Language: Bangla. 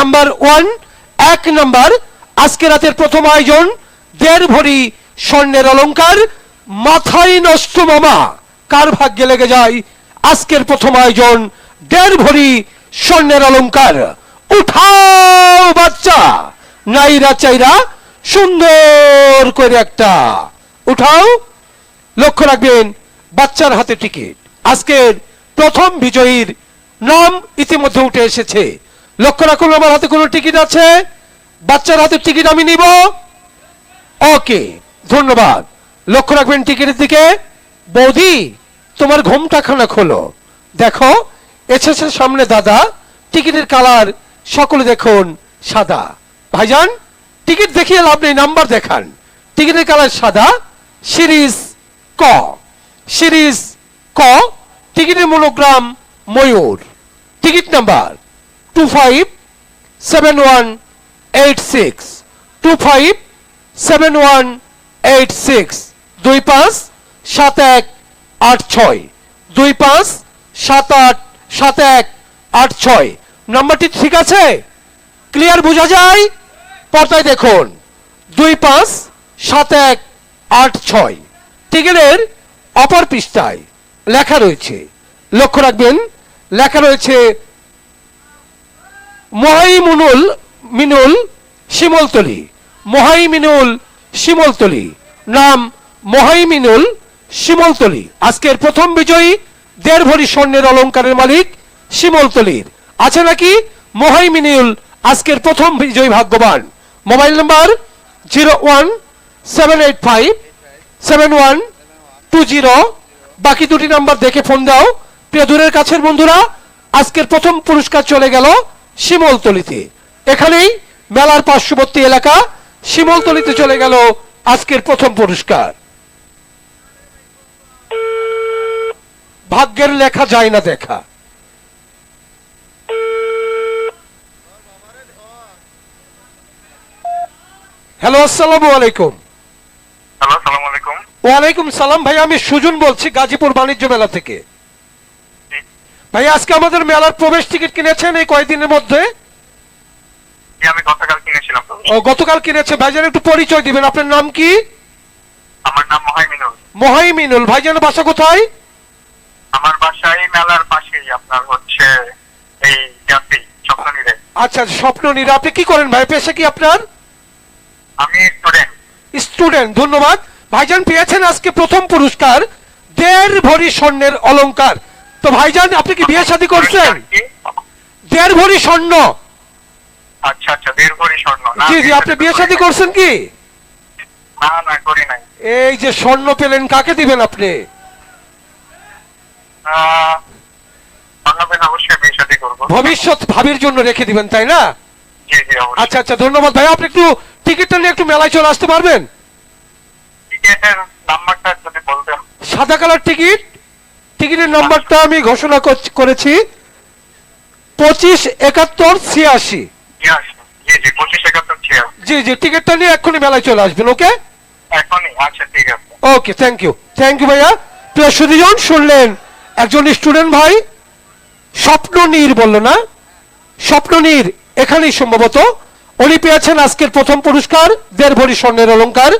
নাম্বার ওয়ান, এক নাম্বার, আজকে রাতের প্রথম আয়োজন দেড় ভরি স্বর্ণের অলংকার মাথায় নষ্ট মামা। কার ভাগ্যে লেগে যায়? আজকের প্রথম আয়োজন দেড় ভরি স্বর্ণের অলংকার উঠাও বাচ্চা! নাইরা চাইরা সুন্দর করে একটা। উঠাও। লক্ষ্য রাখবেন, বাচ্চার হাতে টিকিট। আজকের প্রথম বিজয়ীর নাম ইতিমধ্যে উঠে এসেছে। লক্ষ্য রাখুন, আমার হাতে কোনো টিকিট আছে? বাচ্চার হাতে টিকিট আমি নিব? ওকে, ধন্যবাদ। লক্ষ্য রাখবেন টিকিটের দিকে। বৌদি, তোমার ঘুমটা খানা খোলো। দেখো এসেছে সামনে দাদা, টিকিটের কালার সকলে দেখুন সাদা। ভাইজান, টিকিট দেখিয়ে লাভ নেই, নাম্বার দেখান। টিকিটের কালার সাদা, সিরিজ ক। সিরিজ ক, টিকিটের মনোগ্রাম ময়ূর। Ticket number two five seven one eight six two five seven one eight six দুই পাঁচ সাত এক আট ছয়। দুই পাঁচ সাত আট সাত এক আট ছয়। নাম্বারটি ঠিক আছে? ক্লিয়ার বোঝা যায়? পর্দায় দেখুন। দুই পাঁচ সাত এক আট ছয়। টিকিটের অপর পৃষ্ঠায় লেখা রয়েছে। লক্ষ্য রাখবেন, লেখা রয়েছে মহাইমুনুল মিনুল শিমলতলি। মহাইমিনুল শিমলতলি। নাম মহাইমিনুল শিমলতলি। আজকের প্রথম বিজয়ী দেড় ভরি স্বর্ণের অলংকারের মালিক শিমলতলির। আছে নাকি মহাইমিনুল আজকের প্রথম বিজয়ী ভাগ্যবান? Mobile number zero one seven eight five seven one two zero. বাকি দুটি নাম্বার দেখে ফোন দাও। প্রিয় দূরের কাছের বন্ধুরা, আজকের প্রথম পুরস্কার চলে গেল শিমলতলিতে। এখানেই মেলার পার্শ্ববর্তী এলাকা শিমলতলিতে চলে গেল আজকের প্রথম পুরস্কার। ভাগ্যের লেখা যায় না দেখা। হ্যালো আসসালামু আলাইকুম। হ্যালো সালাম আলাইকুম। ওয়ালাইকুম সালাম ভাই আমি সুজন বলছি গাজীপুর বাণিজ্য মেলা থেকে। ভাই আজকে আমাদের মেলার প্রবেশ টিকিট কিনেছেন এই কয়েকদিনের মধ্যে? আমি গতকাল কিনেছিলাম। ও, গতকাল কিনেছে। ভাইজান একটু পরিচয় দিবেন। আপনার নাম কি? আমার নাম মহাইমিনুল। মহাইমিনুল। ভাইজানের বাসা কোথায়? আমার বাসায় মেলার পাশেই আপনার হচ্ছে এই জাতি স্বপ্ননীরে। আচ্ছা স্বপ্ন নীরা আপনি কি করেন ভাই? পেশা কি আপনার? আমি স্টুডেন্ট স্টুডেন্ট। ধন্যবাদ। ভাইজান পেয়েছেন আজকে প্রথম পুরস্কার দেড় ভরি স্বর্ণের অলংকার। তো ভাইজান আপনি কি বিয়ে শাদী করছেন? দেড় ভরি স্বর্ণ। আচ্ছা আচ্ছা দেড় ভরি স্বর্ণ। না, জি জি আপনি বিয়ে শাদী করছেন কি? না না করি নাই। এই যে স্বর্ণ পেলেন কাকে দিবেন আপনি? ভবিষ্যৎ ভাবির জন্য রেখে দিবেন তাই না? জি জি আচ্ছা আচ্ছা ধন্যবাদ। ভাই আপনি একটু টিকিটটা নিয়ে একটু মেলায় চলে আসতে পারবেন? সাদা কালার টিকিট? টিকিটের নাম্বারটা আমি ঘোষণা করেছি পঁচিশ একাত্তর ছিয়াশি। জি জি টিকিটটা নিয়ে এক্ষুনি মেলায় চলে আসবেন ওকে? আচ্ছা okay thank you thank you ভাইয়া। প্রিয় সুদীজন শুনলেন? একজন স্টুডেন্ট ভাই স্বপ্ন নীর বলল না? স্বপ্ন নীর এখানেই সম্ভবত। উনি পেয়েছেন আজকের প্রথম পুরস্কার দেড় ভরি স্বর্ণের অলংকার।